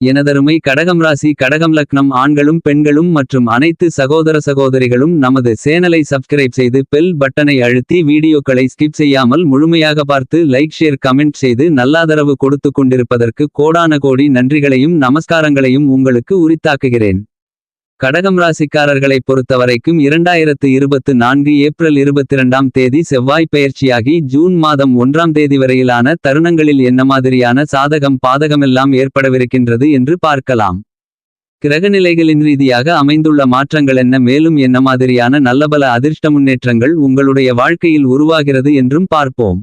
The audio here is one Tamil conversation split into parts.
எனதருமை கடகம் ராசி கடகம் லக்னம் ஆண்களும் பெண்களும் மற்றும் அனைத்து சகோதர சகோதரிகளும் நமது சேனலை சப்ஸ்கிரைப் செய்து பெல் பட்டனை அழுத்தி வீடியோக்களை ஸ்கிப் செய்யாமல் முழுமையாக பார்த்து லைக் ஷேர் கமெண்ட் செய்து நல்லாதரவு கொடுத்து கொண்டிருப்பதற்கு கோடான கோடி நன்றிகளையும் நமஸ்காரங்களையும் உங்களுக்கு உரித்தாக்குகிறேன். கடகம் ராசிக்காரர்களை பொறுத்தவரைக்கும் இரண்டாயிரத்து இருபத்து நான்கு ஏப்ரல் இருபத்திரண்டாம் தேதி செவ்வாய் பெயர்ச்சியாகி ஜூன் மாதம் ஒன்றாம் தேதி வரையிலான தருணங்களில் என்ன மாதிரியான சாதகம் பாதகமெல்லாம் ஏற்படவிருக்கின்றது என்று பார்க்கலாம். கிரகநிலைகளின் ரீதியாக அமைந்துள்ள மாற்றங்கள் என்ன? மேலும் என்ன மாதிரியான நல்லபல அதிர்ஷ்ட முன்னேற்றங்கள் உங்களுடைய வாழ்க்கையில் உருவாகிறது என்றும் பார்ப்போம்.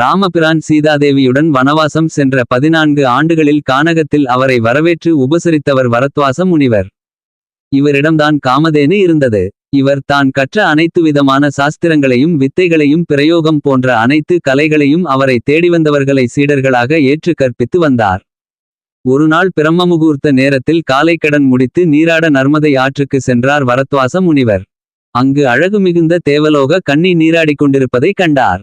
ராமபிரான் சீதாதேவியுடன் வனவாசம் சென்ற பதினான்கு ஆண்டுகளில் கானகத்தில் அவரை வரவேற்று உபசரித்தவர் வரத்வாச முனிவர். இவரிடம்தான் காமதேனு இருந்தது. இவர் தான் கற்ற அனைத்து விதமான சாஸ்திரங்களையும் வித்தைகளையும் பிரயோகம் போன்ற அனைத்து கலைகளையும் அவரை தேடிவந்தவர்களை சீடர்களாக ஏற்று கற்பித்து வந்தார். ஒருநாள் பிரம்ம முகூர்த்த நேரத்தில் காலைக்கடன் முடித்து நீராட நர்மதை ஆற்றுக்கு சென்றார் வரத்வாச முனிவர். அங்கு அழகு மிகுந்த தேவலோக கண்ணி நீராடிக் கொண்டிருப்பதைக் கண்டார்.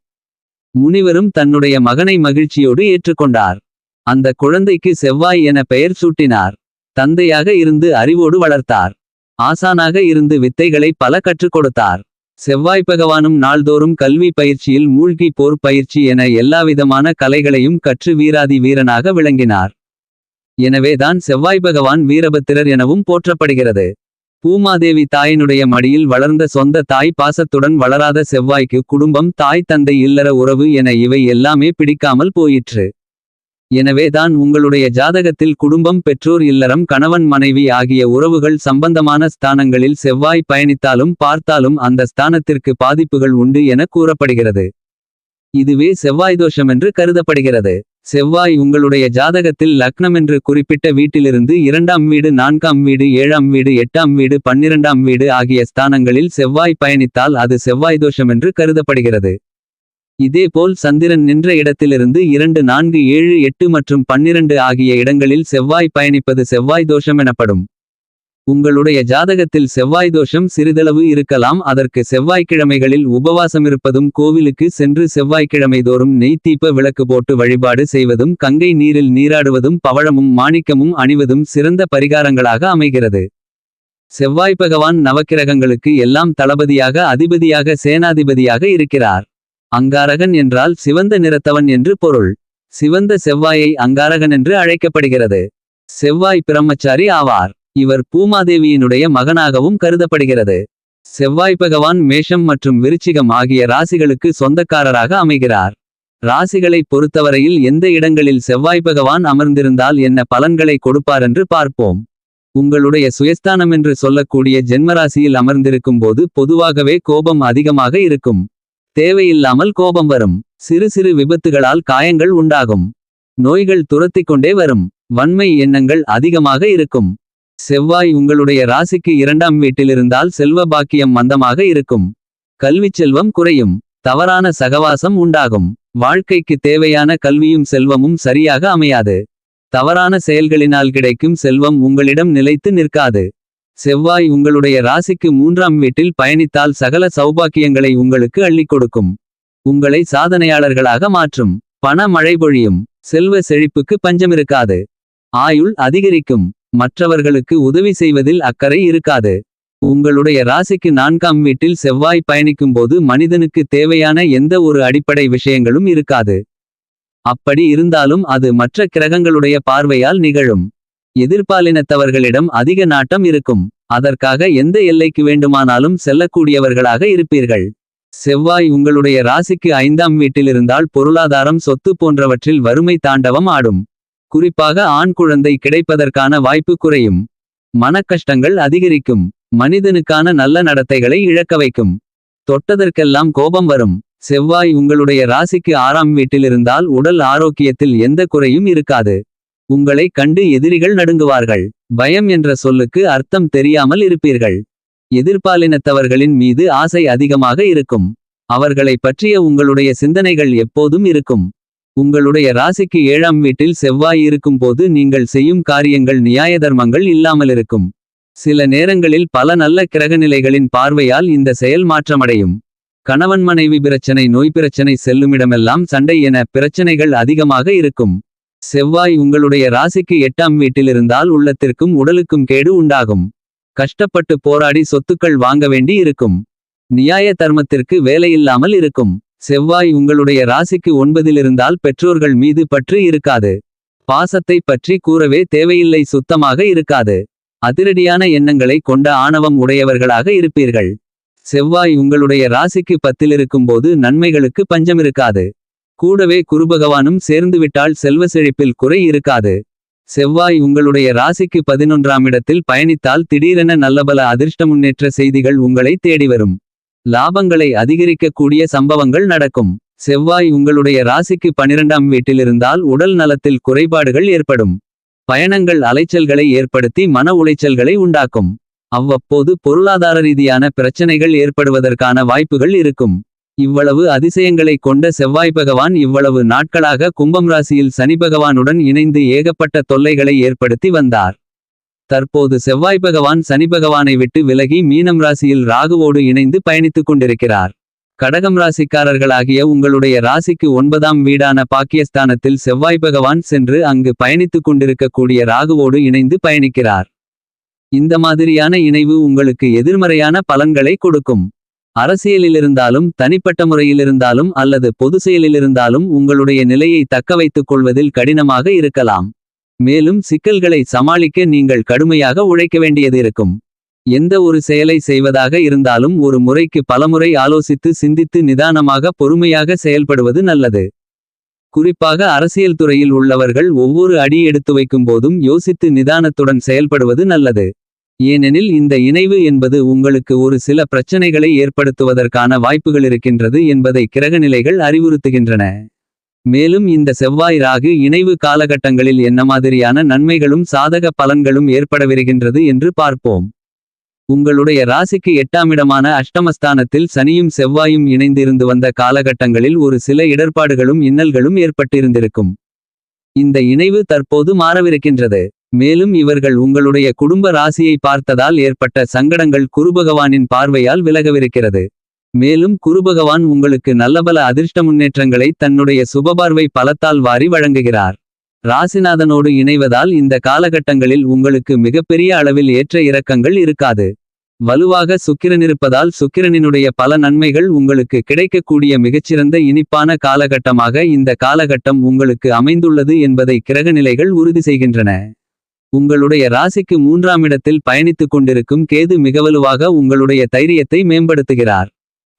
முனிவரும் தன்னுடைய மகனை மகிழ்ச்சியோடு ஏற்றுக்கொண்டார். அந்த குழந்தைக்கு செவ்வாய் என பெயர் சூட்டினார். தந்தையாக இருந்து அறிவோடு வளர்த்தார். ஆசானாக இருந்து வித்தைகளை பல கற்றுக் கொடுத்தார். செவ்வாய் பகவானும் நாள்தோறும் கல்வி பயிற்சியில் மூழ்கி போர் பயிற்சி என எல்லாவிதமான கலைகளையும் கற்று வீராதி வீரனாக விளங்கினார். எனவேதான் செவ்வாய் பகவான் வீரபத்திரர் எனவும் போற்றப்படுகிறது. பூமாதேவி தாயினுடைய மடியில் வளர்ந்த சொந்த தாய் பாசத்துடன் வளராத செவ்வாய்க்கு குடும்பம் தாய் தந்தை இல்லற உறவு என இவை எல்லாமே பிடிக்காமல் போயிற்று. எனவேதான் உங்களுடைய ஜாதகத்தில் குடும்பம் பெற்றோர் இல்லறம் கணவன் மனைவி ஆகிய உறவுகள் சம்பந்தமான ஸ்தானங்களில் செவ்வாய் பயணித்தாலும் பார்த்தாலும் அந்த ஸ்தானத்திற்கு பாதிப்புகள் உண்டு என கூறப்படுகிறது. இதுவே செவ்வாய் தோஷம் என்று கருதப்படுகிறது. செவ்வாய் உங்களுடைய ஜாதகத்தில் லக்னமென்று குறிப்பிட்ட வீட்டிலிருந்து இரண்டாம் வீடு நான்காம் வீடு ஏழாம் வீடு எட்டாம் வீடு பன்னிரண்டாம் வீடு ஆகிய ஸ்தானங்களில் செவ்வாய் பயணித்தால் அது செவ்வாய் தோஷம் என்று கருதப்படுகிறது. இதேபோல் சந்திரன் நின்ற இடத்திலிருந்து இரண்டு நான்கு ஏழு எட்டு மற்றும் பன்னிரண்டு ஆகிய இடங்களில் செவ்வாய் பயணிப்பது செவ்வாய் தோஷம் எனப்படும். உங்களுடைய ஜாதகத்தில் செவ்வாய் தோஷம் சிறிதளவு இருக்கலாம். அதற்கு செவ்வாய்க்கிழமைகளில் உபவாசமிருப்பதும் கோவிலுக்கு சென்று செவ்வாய்க்கிழமை தோறும் நெய் தீப்ப விளக்கு போட்டு வழிபாடு செய்வதும் கங்கை நீரில் நீராடுவதும் பவழமும் மாணிக்கமும் அணிவதும் சிறந்த பரிகாரங்களாக அமைகிறது. செவ்வாய் பகவான் நவக்கிரகங்களுக்கு எல்லாம் தளபதியாக அதிபதியாக சேனாதிபதியாக இருக்கிறார். அங்காரகன் என்றால் சிவந்த நிறத்தவன் என்று பொருள். சிவந்த செவ்வாயை அங்காரகன் என்று அழைக்கப்படுகிறது. செவ்வாய் பிரம்மச்சாரி ஆவார். இவர் பூமாதேவியினுடைய மகனாகவும் கருதப்படுகிறது. செவ்வாய் பகவான் மேஷம் மற்றும் விருச்சிகம் ஆகிய ராசிகளுக்கு சொந்தக்காரராக அமைகிறார். ராசிகளை பொறுத்தவரையில் எந்த இடங்களில் செவ்வாய் பகவான் அமர்ந்திருந்தால் என்ன பலன்களை கொடுப்பாரென்று பார்ப்போம். உங்களுடைய சுயஸ்தானம் என்று சொல்லக்கூடிய ஜென்மராசியில் அமர்ந்திருக்கும் போது பொதுவாகவே கோபம் அதிகமாக இருக்கும். தேவையில்லாமல் கோபம் வரும். சிறு சிறு விபத்துகளால் காயங்கள் உண்டாகும். நோய்கள் துரத்திக் கொண்டே வரும். வன்மை எண்ணங்கள் அதிகமாக இருக்கும். செவ்வாய் உங்களுடைய ராசிக்கு இரண்டாம் வீட்டிலிருந்தால் செல்வ பாக்கியம் மந்தமாக இருக்கும். கல்விச் செல்வம் குறையும். தவறான சகவாசம் உண்டாகும். வாழ்க்கைக்கு தேவையான கல்வியும் செல்வமும் சரியாக அமையாது. தவறான செயல்களினால் கிடைக்கும் செல்வம் உங்களிடம் நிலைத்து நிற்காது. செவ்வாய் உங்களுடைய ராசிக்கு மூன்றாம் வீட்டில் பயணித்தால் சகல சௌபாக்கியங்களை உங்களுக்கு அள்ளிக் கொடுக்கும். உங்களை சாதனையாளர்களாக மாற்றும். பண மழை பொழியும். செல்வ செழிப்புக்கு பஞ்சமிருக்காது. ஆயுள் அதிகரிக்கும். மற்றவர்களுக்கு உதவி செய்வதில் அக்கறை இருக்காது. உங்களுடைய ராசிக்கு நான்காம் வீட்டில் செவ்வாய் பயணிக்கும்போது மனிதனுக்கு தேவையான எந்த ஒரு அடிப்படை விஷயங்களும் இருக்காது. அப்படி இருந்தாலும் அது மற்ற கிரகங்களுடைய பார்வையால் நிகழும். எதிர்பாலினத்தவர்களிடம் அதிக நாட்டம் இருக்கும். அதற்காக எந்த எல்லைக்கு வேண்டுமானாலும் செல்லக்கூடியவர்களாக இருப்பீர்கள். செவ்வாய் உங்களுடைய ராசிக்கு ஐந்தாம் வீட்டிலிருந்தால் பொருளாதாரம் சொத்து போன்றவற்றில் வறுமை தாண்டவம் ஆடும். குறிப்பாக ஆண் குழந்தை கிடைப்பதற்கான வாய்ப்பு குறையும். மனக்கஷ்டங்கள் அதிகரிக்கும். மனிதனுக்கான நல்ல நடத்தைகளை இழக்க வைக்கும். தொட்டதற்கெல்லாம் கோபம் வரும். செவ்வாய் உங்களுடைய ராசிக்கு ஆறாம் வீட்டிலிருந்தால் உடல் ஆரோக்கியத்தில் எந்த குறையும் இருக்காது. உங்களை கண்டு எதிரிகள் நடுங்குவார்கள். பயம் என்ற சொல்லுக்கு அர்த்தம் தெரியாமல் இருப்பீர்கள். எதிர்பாலினத்தவர்களின் மீது ஆசை அதிகமாக இருக்கும். அவர்களை பற்றிய உங்களுடைய சிந்தனைகள் எப்போதும் இருக்கும். உங்களுடைய ராசிக்கு ஏழாம் வீட்டில் செவ்வாய் இருக்கும்போது நீங்கள் செய்யும் காரியங்கள் நியாய தர்மங்கள் இல்லாமலிருக்கும். சில நேரங்களில் பல நல்ல கிரகநிலைகளின் பார்வையால் இந்த செயல் மாற்றமடையும். கணவன் மனைவி பிரச்சனை நோய் பிரச்சனை செல்லுமிடமெல்லாம் சண்டை என பிரச்சனைகள் அதிகமாக இருக்கும். செவ்வாய் உங்களுடைய ராசிக்கு எட்டாம் வீட்டிலிருந்தால் உள்ளத்திற்கும் உடலுக்கும் கேடு உண்டாகும். கஷ்டப்பட்டு போராடி சொத்துக்கள் வாங்க வேண்டி இருக்கும். நியாய தர்மத்திற்கு வேலையில்லாமல் இருக்கும். செவ்வாய் உங்களுடைய ராசிக்கு ஒன்பதிலிருந்தால் பெற்றோர்கள் மீது பற்று இருக்காது. பாசத்தை பற்றி கூறவே தேவையில்லை சுத்தமாக இருக்காது. அதிரடியான எண்ணங்களை கொண்ட ஆணவம் உடையவர்களாக இருப்பீர்கள். செவ்வாய் உங்களுடைய ராசிக்கு பத்திலிருக்கும்போது நன்மைகளுக்கு பஞ்சமிருக்காது. கூடவே குருபகவானும் சேர்ந்துவிட்டால் செல்வ செழிப்பில் குறை இருக்காது. செவ்வாய் உங்களுடைய ராசிக்கு பதினொன்றாம் இடத்தில் பயணித்தால் திடீரென நல்லபல அதிர்ஷ்ட முன்னேற்ற செய்திகள் உங்களை தேடி வரும். லாபங்களை அதிகரிக்கக்கூடிய சம்பவங்கள் நடக்கும். செவ்வாய் உங்களுடைய ராசிக்கு பனிரெண்டாம் வீட்டிலிருந்தால் உடல் நலத்தில் குறைபாடுகள் ஏற்படும். பயணங்கள் அலைச்சல்களை ஏற்படுத்தி மன உளைச்சல்களை உண்டாக்கும். அவ்வப்போது பொருளாதார ரீதியான பிரச்சனைகள் ஏற்படுவதற்கான வாய்ப்புகள் இருக்கும். இவ்வளவு அதிசயங்களை கொண்ட செவ்வாய் பகவான் இவ்வளவு நாட்களாக கும்பம் ராசியில் சனி பகவானுடன் இணைந்து ஏகப்பட்ட தொல்லைகளை ஏற்படுத்தி வந்தார். தற்போது செவ்வாய் பகவான் சனி பகவானை விட்டு விலகி மீனம் ராசியில் ராகுவோடு இணைந்து பயணித்துக் கொண்டிருக்கிறார். கடகம் ராசிக்காரர்களாகிய உங்களுடைய ராசிக்கு ஒன்பதாம் வீடான பாக்கியஸ்தானத்தில் செவ்வாய் பகவான் சென்று அங்கு பயணித்துக் கொண்டிருக்கக்கூடிய ராகுவோடு இணைந்து பயணிக்கிறார். இந்த மாதிரியான இணைவு உங்களுக்கு எதிர்மறையான பலன்களை கொடுக்கும். அரசியலிலிருந்தாலும் தனிப்பட்ட முறையிலிருந்தாலும் அல்லது பொது செயலிலிருந்தாலும் உங்களுடைய நிலையை தக்க வைத்துக் கொள்வதில் கடினமாக இருக்கலாம். மேலும் சிக்கல்களை சமாளிக்க நீங்கள் கடுமையாக உழைக்க வேண்டியது இருக்கும் எந்த ஒரு செயலை செய்வதாக இருந்தாலும் ஒரு முறைக்கு பலமுறை ஆலோசித்து சிந்தித்து நிதானமாக பொறுமையாக செயல்படுவது நல்லது. குறிப்பாக அரசியல் துறையில் உள்ளவர்கள் ஒவ்வொரு அடி எடுத்து வைக்கும் போதும் யோசித்து நிதானத்துடன் செயல்படுவது நல்லது. ஏனெனில் இந்த இணைவு என்பது உங்களுக்கு ஒரு சில பிரச்சனைகளை ஏற்படுத்துவதற்கான வாய்ப்புகள் இருக்கின்றது என்பதை கிரகநிலைகள் அறிவுறுத்துகின்றன. மேலும் இந்த செவ்வாய் ராகு இணைவு காலகட்டங்களில் என்ன மாதிரியான நன்மைகளும் சாதக பலன்களும் ஏற்படவிருக்கின்றது என்று பார்ப்போம். உங்களுடைய ராசிக்கு எட்டாமிடமான அஷ்டமஸ்தானத்தில் சனியும் செவ்வாயும் இணைந்திருந்து வந்த காலகட்டங்களில் ஒரு சில இடர்பாடுகளும் இன்னல்களும் ஏற்பட்டிருந்திருக்கும். இந்த இணைவு தற்போது மாறவிருக்கின்றது. மேலும் இவர்கள் உங்களுடைய குடும்ப ராசியை பார்த்ததால் ஏற்பட்ட சங்கடங்கள் குருபகவானின் பார்வையால் விலகவிருக்கிறது. மேலும் குருபகவான் உங்களுக்கு நல்லபல அதிர்ஷ்ட முன்னேற்றங்களை தன்னுடைய சுபபார்வை பலத்தால் வாரி வழங்குகிறார். ராசிநாதனோடு இணைவதால் இந்த காலகட்டங்களில் உங்களுக்கு மிகப்பெரிய அளவில் ஏற்ற இறக்கங்கள் இருக்காது. வலுவாக சுக்கிரனிருப்பதால் சுக்கிரனினுடைய பல நன்மைகள் உங்களுக்கு கிடைக்கக்கூடிய மிகச்சிறந்த இனிப்பான காலகட்டமாக இந்த காலகட்டம் உங்களுக்கு அமைந்துள்ளது என்பதை கிரகநிலைகள் உறுதி செய்கின்றன. உங்களுடைய ராசிக்கு மூன்றாம் இடத்தில் பயணித்துக் கொண்டிருக்கும் கேது மிகவலுவாக உங்களுடைய தைரியத்தை மேம்படுத்துகிறார்.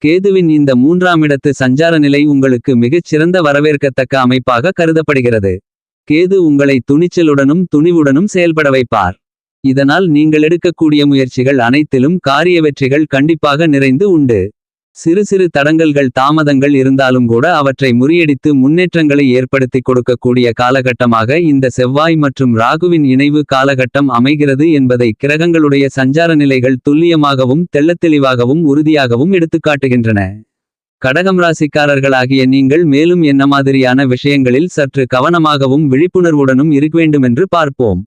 கேதுவின் இந்த மூன்றாம் இடத்து சஞ்சார நிலை உங்களுக்கு மிகச் சிறந்த வரவேற்கத்தக்க அமைப்பாக கருதப்படுகிறது. கேது உங்களை துணிச்சலுடனும் துணிவுடனும் செயல்பட வைப்பார். இதனால் நீங்கள் எடுக்கக்கூடிய முயற்சிகள் அனைத்திலும் காரிய வெற்றிகள் கண்டிப்பாக நிறைந்து உண்டு. சிறு சிறு தடங்கல்கள் தாமதங்கள் இருந்தாலும் கூட அவற்றை முறியடித்து முன்னேற்றங்களை ஏற்படுத்திக் கொடுக்கக்கூடிய காலகட்டமாக இந்த செவ்வாய் மற்றும் ராகுவின் இணைவு காலகட்டம் அமைகிறது என்பதை கிரகங்களுடைய சஞ்சார நிலைகள் துல்லியமாகவும் தெள்ளத்தெளிவாகவும் உறுதியாகவும் எடுத்துக்காட்டுகின்றன கடகம் ராசிக்காரர்களாகிய நீங்கள் மேலும் என்ன மாதிரியான விஷயங்களில் சற்று கவனமாகவும் விழிப்புணர்வுடனும் இருக்க வேண்டுமென்று பார்ப்போம்.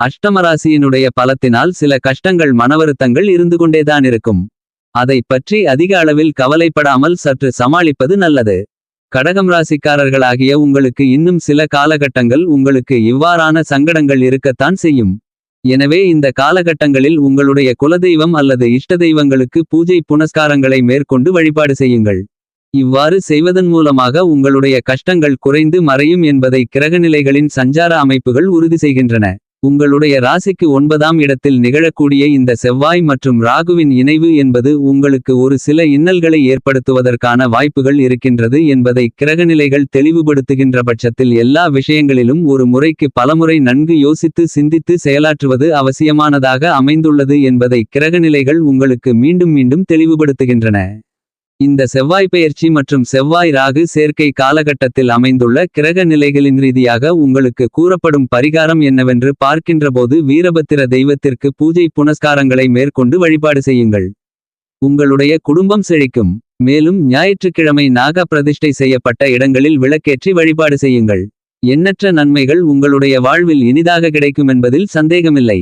அஷ்டமராசியினுடைய பலத்தினால் சில கஷ்டங்கள் மனவருத்தங்கள் இருந்து கொண்டேதான் இருக்கும். அதை பற்றி அதிக அளவில் கவலைப்படாமல் சற்று சமாளிப்பது நல்லது. கடகம் ராசிக்காரர்களாகிய உங்களுக்கு இன்னும் சில காலகட்டங்கள் உங்களுக்கு இவ்வாறான சங்கடங்கள் இருக்கத்தான் செய்யும். எனவே இந்த காலகட்டங்களில் உங்களுடைய குலதெய்வம் அல்லது இஷ்ட தெய்வங்களுக்கு பூஜை புனஸ்காரங்களை மேற்கொண்டு வழிபாடு செய்யுங்கள். இவ்வாறு செய்வதன் மூலமாக உங்களுடைய கஷ்டங்கள் குறைந்து மறையும் என்பதை கிரகநிலைகளின் சஞ்சார அமைப்புகள் உறுதி செய்கின்றன. உங்களுடைய ராசிக்கு ஒன்பதாம் இடத்தில் நிகழக்கூடிய இந்த செவ்வாய் மற்றும் ராகுவின் இணைவு என்பது உங்களுக்கு ஒரு சில இன்னல்களை ஏற்படுத்துவதற்கான வாய்ப்புகள் இருக்கின்றது என்பதை கிரகநிலைகள் தெளிவுபடுத்துகின்ற பட்சத்தில் எல்லா விஷயங்களிலும் ஒரு முறைக்கு பலமுறை நன்கு யோசித்து சிந்தித்து செயலாற்றுவது அவசியமானதாக அமைந்துள்ளது என்பதை கிரகநிலைகள் உங்களுக்கு மீண்டும் மீண்டும் தெளிவுபடுத்துகின்றன. இந்த செவ்வாய் பெயர்ச்சி மற்றும் செவ்வாய் ராகு சேர்க்கை காலகட்டத்தில் அமைந்துள்ள கிரக நிலைகளின் ரீதியாக உங்களுக்கு கூறப்படும் பரிகாரம் என்னவென்று பார்க்கின்றபோது வீரபத்திர தெய்வத்திற்கு பூஜை புனஸ்காரங்களை மேற்கொண்டு வழிபாடு செய்யுங்கள். உங்களுடைய குடும்பம் செழிக்கும். மேலும் ஞாயிற்றுக்கிழமை நாக பிரதிஷ்டை செய்யப்பட்ட இடங்களில் விளக்கேற்றி வழிபாடு செய்யுங்கள். எண்ணற்ற நன்மைகள் உங்களுடைய வாழ்வில் இனிதாக கிடைக்கும் என்பதில் சந்தேகமில்லை.